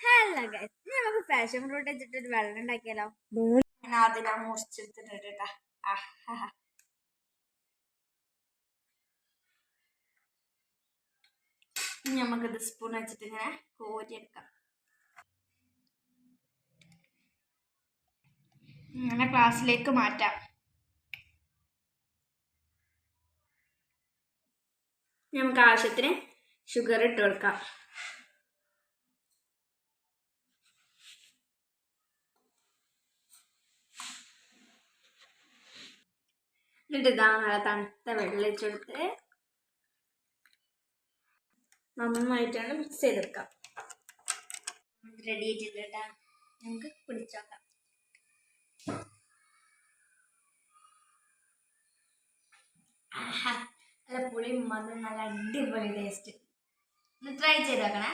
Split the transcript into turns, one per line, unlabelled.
Hello guys നമുക്ക് passion fruit വെച്ചിട്ട് ഒരു വെള്ളം ഉണ്ടാക്കിയാലോ? ഞാൻ മുറിച്ചെടുത്തിട്ടുണ്ട് കേട്ടാ. ഇനി നമുക്കിത് സ്പൂൺ വെച്ചിട്ട് ഇങ്ങനെ കോരിയെടുക്കാം. ഇങ്ങനെ ക്ലാസ്സിലേക്ക് മാറ്റാം. നമുക്ക് ആവശ്യത്തിന് ഷുഗർ ഇട്ട് കൊടുക്കാം. എന്നിട്ട് ഇതാ നല്ല തണുത്ത വെള്ളം നന്നായിട്ടാണ് മിക്സ് ചെയ്തെടുക്കാം. റെഡി ആയിട്ടുണ്ട് കേട്ടാ. നമുക്ക് കുടിച്ചോക്കാം. നല്ല പുളിയും മധുരം നല്ല അടിപൊളി ടേസ്റ്റ് ഒന്ന് ട്രൈ ചെയ്തേക്കണേ